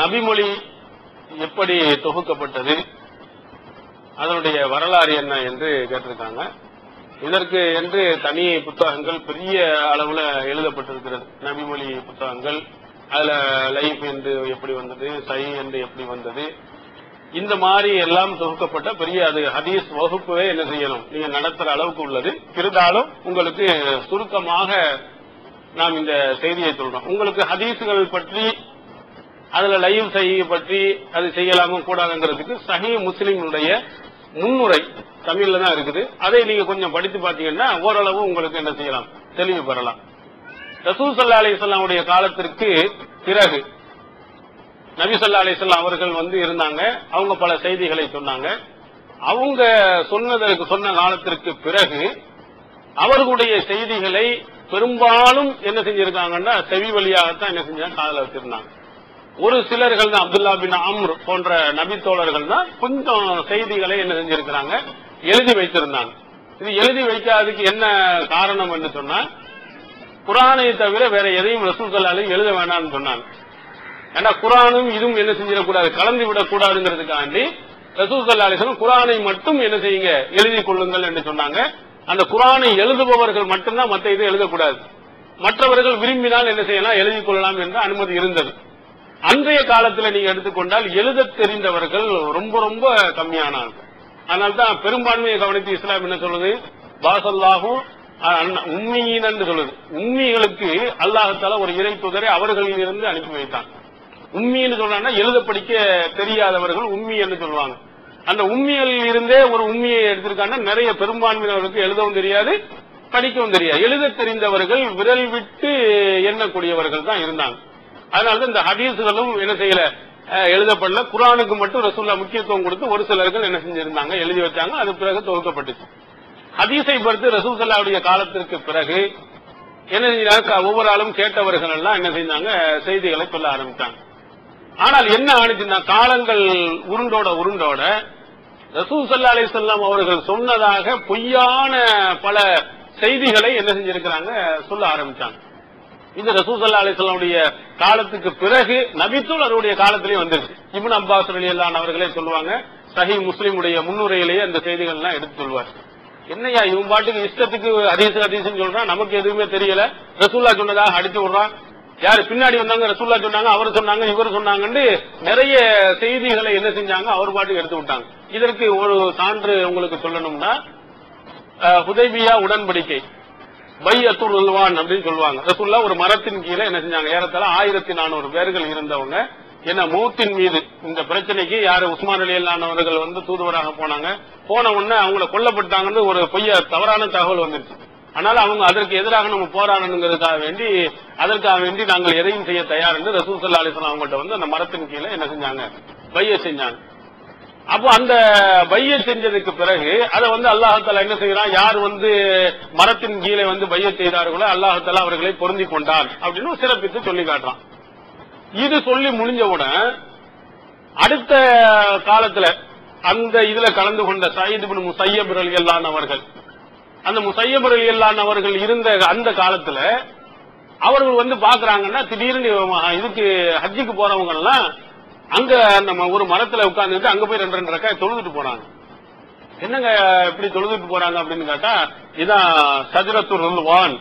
நபிமொழி எப்படி தொகுக்கப்பட்டது அதனுடைய வரலாறு என்ன என்று கேட்டிருக்காங்க. இதற்கு என்று தனி புத்தகங்கள் பெரிய அளவுல எழுதப்பட்டிருக்கிறது. நபிமொழி புத்தகங்கள் அதுல லைஃப் என்று எப்படி வந்தது சை என்று எப்படி வந்தது. இந்த மாதிரி எல்லாம் தொகுக்கப்பட்ட பெரிய அது ஹதீஸ் வகுப்பவே என்ன செய்யணும்? நீங்க நடத்துற அளவுக்கு உள்ளது. இருந்தாலும் உங்களுக்கு சுருக்கமாக நாம் இந்த செய்தியை சொல்றோம். உங்களுக்கு ஹதீசுகள் பற்றி அதுல லைவ் செய்ய பற்றி அது செய்யலாமோ கூடாதுங்கிறதுக்கு சஹி முஸ்லீம்களுடைய முன்னுரை தமிழ்ல தான் இருக்குது. அதை நீங்க கொஞ்சம் படித்து பார்த்தீங்கன்னா ஓரளவு உங்களுக்கு என்ன செய்யலாம்? தெளிவு பெறலாம். ரசூல் சல்லா அலிஸ்லாமுடைய காலத்திற்கு பிறகு நபி சொல்லா அலிஸ்லாம் அவர்கள் வந்து இருந்தாங்க. அவங்க பல செய்திகளை சொன்னாங்க. அவங்க சொன்னதற்கு சொன்ன காலத்திற்கு பிறகு அவர்களுடைய செய்திகளை பெரும்பாலும் என்ன செஞ்சிருக்காங்கன்னா செவி வழியாகத்தான் என்ன செஞ்சாங்க காதல வச்சிருந்தாங்க. ஒரு சிலர்கள் தான் அப்துல்லா பின் அம்ர் போன்ற நபித்தோழர்கள் தான் கொஞ்சம் செய்திகளை என்ன செஞ்சிருக்கிறாங்க எழுதி வைத்திருந்தாங்க. இது எழுதி வைக்காததுக்கு என்ன காரணம் என்று சொன்னா குரானை தவிர வேற எதையும் ரசூல் சல்லாலையும் எழுத வேண்டாம்னு சொன்னாங்க. ஏன்னா குரானும் இதுவும் என்ன செஞ்சிடக்கூடாது கலந்து விடக்கூடாதுங்கிறதுக்காண்டி ரசூல் சல்லா அலிஸ்லாம் குரானை மட்டும் என்ன செய்யுங்க எழுதி கொள்ளுங்கள் என்று சொன்னாங்க. அந்த குரானை எழுதுபவர்கள் மட்டும்தான் மற்ற இதை எழுதக்கூடாது. மற்றவர்கள் விரும்பினால் என்ன செய்யலாம்? எழுதிக் கொள்ளலாம் என்ற அனுமதி இருந்தது. அன்றைய காலத்தில் நீங்க எடுத்துக்கொண்டால் எழுத தெரிந்தவர்கள் ரொம்ப ரொம்ப கம்மியானாங்க. அதனால்தான் பெரும்பான்மையை கவனித்து இஸ்லாம் என்ன சொல்லுது? பாசல்லாகும் உண்மையின் என்று சொல்லுது. உண்மைகளுக்கு அல்லாஹத்தால ஒரு இறை தூதரை அவர்களில் இருந்து அனுப்பி வைத்தான். உண்மைன்னு சொன்னா எழுத படிக்க தெரியாதவர்கள் உண்மை என்று சொல்லுவாங்க. அந்த உண்மையில் இருந்தே ஒரு உண்மையை எடுத்திருக்காங்க நிறைய பெரும்பான்மையினருக்கு எழுதவும் தெரியாது படிக்கவும் தெரியாது. எழுத தெரிந்தவர்கள் விரல் விட்டு எண்ணக்கூடியவர்கள் தான் இருந்தாங்க. அதனால இந்த ஹதீஸ்களும் என்ன செய்யல? எழுதப்படல. குரானுக்கு மட்டும் ரசூல்லா முக்கியத்துவம் கொடுத்து ஒரு சிலர்கள் என்ன செஞ்சிருந்தாங்க? எழுதி வச்சாங்க. அது பிறகு தொகுக்கப்பட்டுச்சு. ஹதீஸை பொறுத்து ரசூல் சல்லாவுடைய காலத்திற்கு பிறகு என்ன செஞ்சாங்க ஒவ்வொரு ஆளும் கேட்டவர்கள் எல்லாம் என்ன செஞ்சாங்க? செய்திகளை சொல்ல ஆரம்பித்தாங்க ஆனால் என்ன ஆனிச்சுன்னா காலங்கள் உருண்டோட உருண்டோட ரசூசல்லா அலி சொல்லாம் அவர்கள் சொன்னதாக பொய்யான பல செய்திகளை என்ன செஞ்சிருக்கிறாங்க சொல்ல ஆரம்பிச்சாங்க. இந்த ரசூசல்லா அலிசல்லாவுடைய காலத்துக்கு பிறகு நபித்துல் அவருடைய காலத்திலேயே வந்துருச்சு இப்னு அப்பாஸ் அலியல்லான் அவர்களே சொல்லுவாங்க சஹி முஸ்லீமுடைய முன்னுரையிலேயே அந்த செய்திகள் எல்லாம் எடுத்து சொல்வார் என்னையா இவன் பாட்டுக்கு இஷ்டத்துக்கு ஹதீஸ் ஹதீஸ்னு சொல்றான் நமக்கு எதுவுமே தெரியல. ரசூல்லா சொன்னதாக அடிச்சு விடுறான். யாரு பின்னாடி வந்தாங்க ரசூல்லா சொன்னாங்க அவர் சொன்னாங்க இவர் சொன்னாங்கன்னு நிறைய செய்திகளை என்ன செஞ்சாங்க அவர் பாட்டுக்கு எடுத்து விட்டாங்க. இதற்கு ஒரு சான்று உங்களுக்கு சொல்லணும்னா அஹ், ஹுதைபியா உடன்படிக்கை. பை அத்துல் உல்வான் அப்படின்னு சொல்லுவாங்க. ரசுல்லா ஒரு மரத்தின் கீழே என்ன செஞ்சாங்க? ஏறத்தாழ ஆயிரத்தி நானூறு பேர்கள் இருந்தவங்க என்ன மூத்தின் மீது இந்த பிரச்சனைக்கு யாரு உஸ்மான் அலியல்லானவர்கள் வந்து தூதுவராக போனாங்க போன உடனே அவங்கள கொல்லப்பட்டாங்கன்னு ஒரு பொய்ய தவறான தகவல் வந்துருச்சு. ஆனால் அவங்க அதற்கு எதிராக நம்ம போராடணுங்கிறதுக்காக வேண்டி அதற்காக வேண்டி நாங்கள் எதையும் செய்ய தயார் என்று ரசூல் சல்லா அலிஸ்லாம் அவங்கள்ட்ட வந்து அந்த மரத்தின் கீழே என்ன செஞ்சாங்க? பைய செஞ்சாங்க. அப்போ அந்த பைய செஞ்சதுக்கு பிறகு அதை வந்து அல்லாஹால என்ன செய்யறான் யார் வந்து மரத்தின் கீழே வந்து பைய செய்தார்களோ அல்லாஹால அவர்களை பொருந்தி கொண்டான் அப்படின்னு சிறப்பித்து சொல்லி காட்டுறான். இது சொல்லி முடிஞ்சவுடன் அடுத்த காலத்துல அந்த இதுல கலந்து கொண்ட சயீத் பின் முசையப் அவர்கள் அந்த முசையப் ரலியல்லாஹு அவர்கள் இருந்த அந்த காலத்துல அவர்கள் வந்து பாக்குறாங்கன்னா திடீர்னு இதுக்கு ஹஜ்ஜுக்கு போறவங்க எல்லாம் அங்க நம்ம ஒரு மரத்துல உட்கார்ந்துட்டு அங்க போய் ரெண்டு ரெண்டு ரக்காய் தொழுதுட்டு போறாங்க. என்னங்க இப்படி தொழுதுட்டு போறாங்க அப்படின்னு கேட்டா இதான் சஜரத்து ருல்வான்.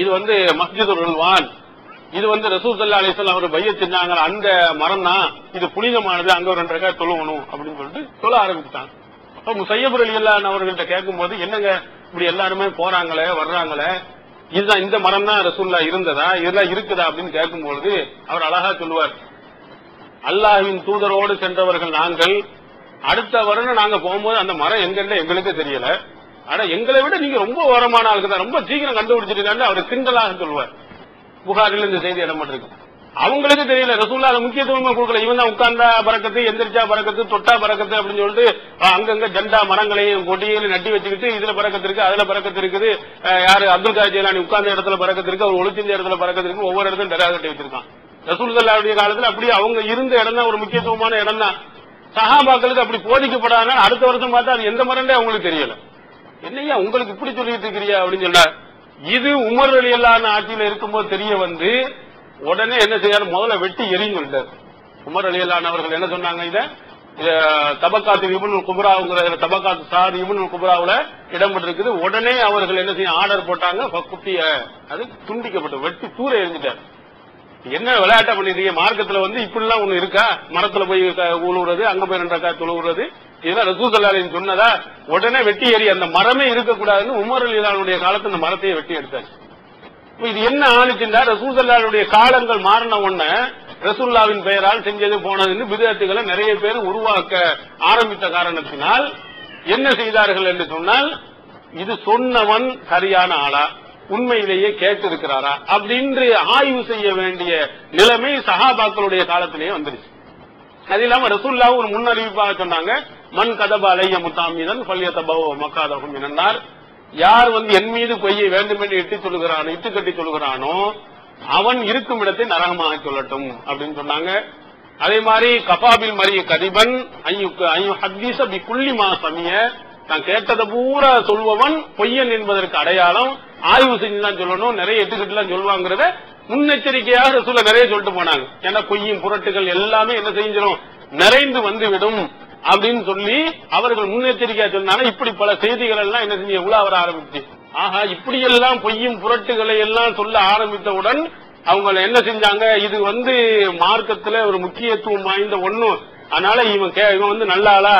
இது வந்து மஸ்ஜிதுர் ருல்வான். இது வந்து ரசூல் சல்லா அலிஸ்லாம் அவர் பைய செஞ்சாங்க அந்த மரம் தான் இது புனிதமானது. அங்க ஒரு ரெண்டு ரக்காய் தொழுவணும் அப்படின்னு சொல்லிட்டு தொழ ஆரம்பிச்சுட்டாங்க. அப்ப முசையபுர் அலி அல்லா அவர்கள்ட்ட கேட்கும்போது என்னங்க இப்படி எல்லாருமே போறாங்களே வர்றாங்களே? இதுதான் இந்த மரம் தான் ரசூல்லா இருந்ததா? இதெல்லாம் இருக்குதா அப்படின்னு கேட்கும்பொழுது அவர் அழகா சொல்லுவார். அல்லாஹ்வின் தூதரோடு சென்றவர்கள் நாங்கள். அடுத்த வருடம் நாங்க போகும்போது அந்த மரம் எங்கன்னு எங்களுக்கு தெரியல. ஆனா எங்களை விட நீங்க ரொம்ப ஓரமான ஆளுக்கு தான். ரொம்ப சீக்கிரம் கண்டுபிடிச்சிருக்காங்க. அவர் கிண்டலாக சொல்லுவார். புகாரில் இந்த செய்தி இடம்பெற்றிருக்கு. அவங்களுக்கு தெரியல. ரசூல்லா அதை முக்கியத்துவமா கொடுக்கல. இவன் தான் உட்கார்ந்தா பறக்கத்து எந்திரிச்சா பறக்கத்து தொட்டா பறக்கத்து அப்படின்னு சொல்லிட்டு அங்கங்க ஜெண்டா மரங்களையும் கொடியையும் நட்டி வச்சுக்கிட்டு இதுல பறக்கத்து இருக்கு அதுல பறக்கத்து இருக்குது. யாரு அப்துல் கார் உட்கார்ந்த இடத்துல பறக்கத்து இருக்கு அவர் ஒளிச்சிருந்த இடத்துல பறக்கத்து இருக்கு ஒவ்வொரு இடத்துல டெரா கட்டி வச்சிருக்கான். ரசூலுல்லாவுடைய காலத்தில் அப்படியே அவங்க இருந்த இடம் தான் ஒரு முக்கியத்துவமான இடம் தான் சகாபாக்களுக்கு அப்படி போதிக்கப்படாதனால அடுத்த வருஷம் பார்த்தா அது எந்த மரண்டே அவங்களுக்கு தெரியல. என்னையா உங்களுக்கு இப்படி சொல்லிட்டு இருக்கிறியா அப்படின்னு சொன்னார் இது உமர் அலியல்லான ஆட்சியில் இருக்கும்போது தெரிய வந்து உடனே என்ன செய்யாரு? முதல்ல வெட்டி எரியும் சொல்லிட்டாரு. உமர் அலி அவர்கள் என்ன சொன்னாங்க இத? தபக்காத்து இபுன் குபராவுங்கிற தபக்காத்து சார் இபுன் குமராவில் இடம்பெற்றிருக்குது. உடனே அவர்கள் என்ன செய்ய ஆர்டர் போட்டாங்க. குட்டிய அது துண்டிக்கப்பட்டு வெட்டி தூர எரிஞ்சிட்டார் என்ன விளையாட்ட பண்ணிருக்கீங்க மார்க்கத்துல வந்து இப்படி எல்லாம் ஒண்ணு இருக்கா? மரத்துல போய் க- உழுவுறது அங்க போய் ரெண்டா துழுவுறது. இதெல்லாம் ரசூசல்லாலின் சொன்னதா? உடனே வெட்டி ஏறி அந்த மரமே இருக்கக்கூடாதுன்னு உமர் அலிதானுடைய காலத்துல அந்த மரத்தையே வெட்டி எடுத்தாச்சு இப்ப இது என்ன ஆணுச்சுன்னா ரசூசல்லாலுடைய காலங்கள் மாறின உடனே ரசூல்லாவின் பெயரால் செஞ்சது போனதுன்னு விதத்துகளை நிறைய பேர் உருவாக்க ஆரம்பித்த காரணத்தினால் என்ன செய்தார்கள் என்று சொன்னால் இது சொன்னவன் சரியான ஆளா? உண்மையிலேயே கேட்டு இருக்கிறாரா அப்படின்னு ஆய்வு செய்ய வேண்டிய நிலைமை சஹாபாக்களுடைய காலத்திலேயே வந்துருச்சு. அது இல்லாம ரசூல்லாவும் ஒரு முன்னறிவிப்பாக சொன்னாங்க மண் கதப அலைய முத்தாமீதன் பள்ளிய மக்காதகும் என்னார் யார் வந்து என் மீது பொய்யை வேண்டுமென்று இட்டு சொல்லுகிறானோ இட்டு கட்டி சொல்லுகிறானோ அவன் இருக்கும் இடத்தை நரகமாக சொல்லட்டும் அப்படின்னு சொன்னாங்க. அதே மாதிரி கபாபில் மரிய கதிபன் ஐயோ ஹத்தீச பி குள்ளி மா சமிய தான் கேட்டதை பூரா சொல்பவன் பொய்யன் என்பதற்கு அடையாளம் ஆய்வு செஞ்சுதான் சொல்லணும் நிறைய எட்டுக்கட்டுலாம் சொல்லுவாங்கிறத முன்னெச்சரிக்கையாக சொல்ல நிறைய சொல்லிட்டு போனாங்க. ஏன்னா பொய்யும் புரட்டுகள் எல்லாமே என்ன செஞ்சிடும் நிறைந்து வந்துவிடும் அப்படின்னு சொல்லி அவர்கள் முன்னெச்சரிக்கையா சொன்னாங்க. இப்படி பல செய்திகள் எல்லாம் என்ன செஞ்சு உலா வர ஆரம்பிச்சு. ஆஹா இப்படி எல்லாம் பொய்யும் புரட்டுகளை எல்லாம் சொல்ல ஆரம்பித்தவுடன் அவங்க என்ன செஞ்சாங்க? இது வந்து மார்க்கத்துல ஒரு முக்கியத்துவம் வாய்ந்த ஒண்ணும் அதனால இவன் கே- இவன் வந்து நல்லாளா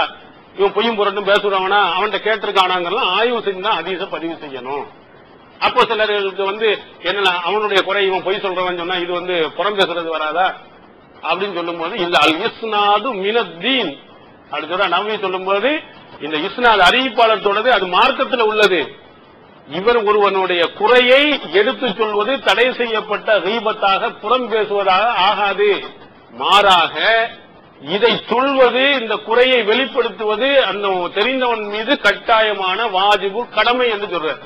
இவன் பொய்யும் புரட்டும் பேசுறவனா அவன்கிட்ட கேட்டிருக்கானாங்கலாம் ஆய்வு செஞ்சு தான் அதிகம் பதிவு செய்யணும். அப்போ சிலர்களுக்கு வந்து என்ன அவனுடைய குறை இவன் பொய் சொல்றவன் சொன்னா இது வந்து புறம் பேசுறது வராதா? அப்படின்னு சொல்லும்போது இந்த அல் இஸ்னாது மினத்தீன். அப்படின்னு சொல்ற நவி சொல்லும்போது இந்த இஸ்னாத் அறிவிப்பாளர் சொல்றது அது மார்க்கத்தில் உள்ளது. இவர் ஒருவனுடைய குறையை எடுத்துச் சொல்வது தடை செய்யப்பட்ட ரீபத்தாக புறம் பேசுவதாக ஆகாது. மாறாக இதை சொல்வது இந்த குறையை வெளிப்படுத்துவது அந்த தெரிந்தவன் மீது கட்டாயமான வாஜிபு கடமை என்று சொல்றார்.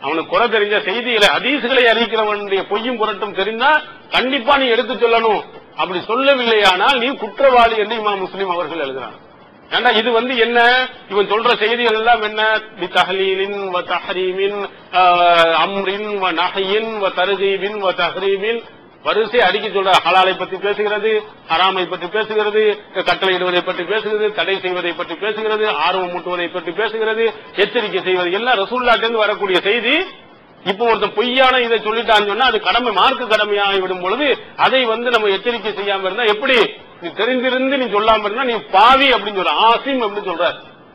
அவனுக்கு குறை தெரிஞ்ச செய்திகளை அதீசுகளை அறிவிக்கிறவனுடைய பொய்யும் புரட்டும் தெரிந்தா கண்டிப்பா நீ எடுத்து சொல்லணும். அப்படி சொல்லவில்லையானால் நீ குற்றவாளி என்று இமாம் முஸ்லீம் அவர்கள் எழுதுறாங்க ஏன்னா இது வந்து என்ன? இவன் சொல்ற செய்திகள் எல்லாம் என்ன? பி தஹலீலின் வ தஹரீமின் ஆஹ், அம்ரின் வ நஹையின் வ தருகீபின் வ தஹரீமின் வரிசை அடிக்க சொல்ற ஹலாலை பற்றி பேசுகிறது ஹராமை பற்றி பேசுகிறது கட்டளையிடுவதை பற்றி பேசுகிறது தடை செய்வதை பற்றி பேசுகிறது ஆர்வம் மூட்டுவதை பற்றி பேசுகிறது எச்சரிக்கை செய்வது. எல்லாம் ரசூல்லாட்டிலிருந்து வரக்கூடிய செய்தி. இப்போ ஒருத்தன் பொய்யான இதை சொல்லிட்டான்னு சொன்னா அது கடமை மார்க்கு கடமையாகி விடும் பொழுது அதை வந்து நம்ம எச்சரிக்கை செய்யாம இருந்தா எப்படி? நீ தெரிந்திருந்து நீ சொல்லாம இருந்தா நீ பாவி அப்படின்னு சொல்ற. ஆசிம் அப்படின்னு சொல்ற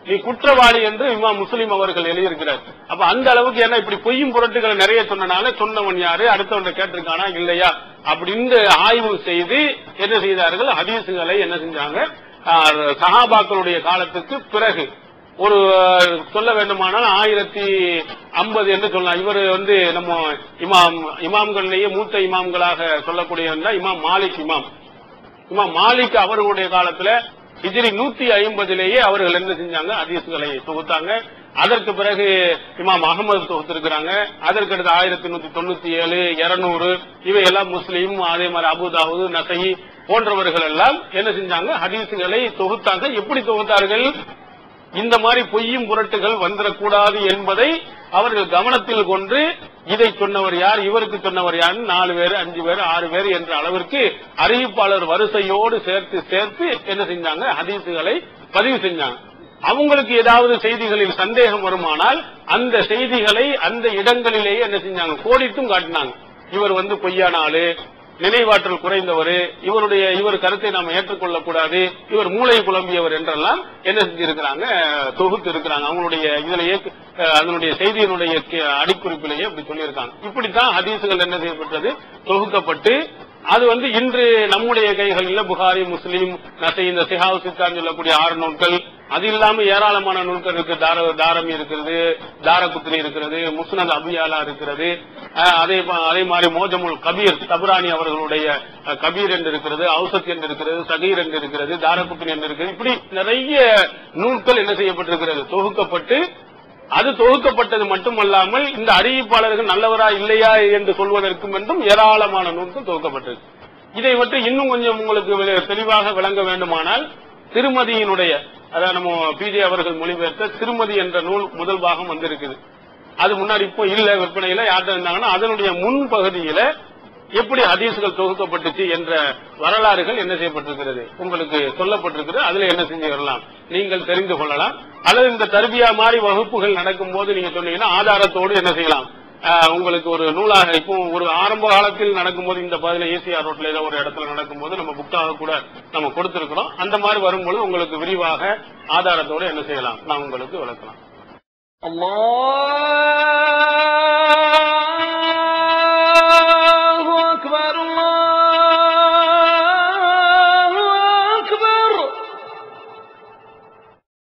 நீ குற்றவாளி என்று இம்மா முஸ்லீம் அவர்கள் எழுதியிருக்கிறார். அப்ப அந்த அளவுக்கு ஏன்னா இப்படி பொய்யும் புரட்டுகளை நிறைய சொன்னனால சொன்னவன் யாரு? அடுத்தவன் கேட்டிருக்கானா? இல்லையா? அப்படின்னு ஆய்வு செய்து என்ன செய்தார்கள்? ஹதீசுகளை என்ன செஞ்சாங்க? சஹாபாக்களுடைய காலத்துக்கு பிறகு. ஒரு சொல்ல வேண்டுமானால் ஆயிரத்தி ஐம்பது என்று சொல்லலாம். இவர் வந்து நம்ம இமாம் இமாம்கள்லேயே மூத்த இமாம்களாக சொல்லக்கூடியவன் தான் இமாம் மாலிக் இமாம். இமாம் மாலிக் அவர்களுடைய காலத்துல ஹிஜ்ரி நூத்தி ஐம்பதிலேயே அவர்கள் என்ன செஞ்சாங்க? அதிசுகளை தொகுத்தாங்க. அதற்கு பிறகு இமாம் அகமது தொகுத்திருக்கிறாங்க. அதற்கு அடுத்து ஆயிரத்தி நூத்தி தொண்ணூத்தி ஏழு இருநூறு இவையெல்லாம் முஸ்லீம் அதே மாதிரி அபுதாவுது நசை போன்றவர்கள் எல்லாம் என்ன செஞ்சாங்க? ஹதீசுகளை தொகுத்தாங்க. எப்படி தொகுத்தார்கள்? இந்த மாதிரி பொய்யும் புரட்டுகள் வந்துடக்கூடாது என்பதை அவர்கள் கவனத்தில் கொண்டு இதை சொன்னவர் யார் இவருக்கு சொன்னவர் யார் நாலு பேர் அஞ்சு பேர் ஆறு பேர் என்ற அளவிற்கு அறிவிப்பாளர் வரிசையோடு சேர்த்து சேர்த்து என்ன செஞ்சாங்க? ஹதீசுகளை பதிவு செஞ்சாங்க. அவங்களுக்கு ஏதாவது செய்திகளில் சந்தேகம் வருமானால் அந்த செய்திகளை அந்த இடங்களிலேயே என்ன செஞ்சாங்க? கோடிட்டும் காட்டினாங்க. இவர் வந்து பொய்யான ஆளு நினைவாற்றல் குறைந்தவர் இவருடைய இவர் கருத்தை நாம் ஏற்றுக்கொள்ளக் கூடாது இவர் மூளை குழம்பியவர் என்றெல்லாம் என்ன செஞ்சிருக்கிறாங்க? தொகுத்து இருக்கிறாங்க. அவங்களுடைய இதுலயே அதனுடைய செய்தியினுடைய அடிக்குறிப்பிலேயே அப்படி சொல்லியிருக்காங்க. இப்படித்தான் ஹதீசுகள் என்ன செய்யப்பட்டது? தொகுக்கப்பட்டு அது வந்து இன்று நம்முடைய கைகளில் புகாரி முஸ்லீம் நசை இந்த சிஹாவு சித்தான் சொல்லக்கூடிய ஆறு நூல்கள் அது இல்லாம ஏராளமான நூல்கள் இருக்கு. தார தாரமி இருக்கிறது தாரகுத்ரி இருக்கிறது முஸ்னத் அபியாலா இருக்கிறது. அதே அதே மாதிரி மோஜமுல் கபீர் தபுராணி அவர்களுடைய கபீர் என்று இருக்கிறது ஔசத் என்று இருக்கிறது சகீர் என்று இருக்கிறது தாரகுத்ரி என்று இருக்கிறது. இப்படி நிறைய நூல்கள் என்ன செய்யப்பட்டிருக்கிறது? தொகுக்கப்பட்டு அது தொகுக்கப்பட்டது மட்டுமல்லாமல் இந்த அறிவிப்பாளர்கள் நல்லவரா இல்லையா என்று சொல்வதற்கும் என்றும் ஏராளமான நூல்கள் தொகுக்கப்பட்டிருக்கு. இதை மட்டும் இன்னும் கொஞ்சம் உங்களுக்கு தெளிவாக விளங்க வேண்டுமானால் திருமதியினுடைய அதாவது நம்ம பிஜே அவர்கள் மொழிபெயர்த்த திருமதி என்ற நூல் முதல் பாகம் வந்திருக்குது. அது முன்னாடி இப்போ இல்ல விற்பனையில யார்கிட்ட இருந்தாங்கன்னா அதனுடைய முன் பகுதியில எப்படி ஹதீசுகள் தொகுக்கப்பட்டுச்சு என்ற வரலாறுகள் என்ன செய்யப்பட்டிருக்கிறது உங்களுக்கு சொல்லப்பட்டிருக்கிறது அதுல என்ன செஞ்சு வரலாம் நீங்கள் தெரிந்து கொள்ளலாம். அல்லது இந்த தர்பியா மாதிரி வகுப்புகள் நடக்கும் போது நீங்க சொன்னீங்கன்னா ஆதாரத்தோடு என்ன செய்யலாம்? உங்களுக்கு ஒரு நூலாக இப்போ ஒரு ஆரம்ப காலத்தில் நடக்கும்போது இந்த பதில ஏசிஆர் ரோட்ல ஏதோ ஒரு இடத்துல நடக்கும்போது நம்ம புக்காக கூட நம்ம கொடுத்திருக்கிறோம். அந்த மாதிரி வரும்போது உங்களுக்கு விரிவாக ஆதாரத்தோடு என்ன செய்யலாம்? நான் உங்களுக்கு விளக்கலாம். அம்மா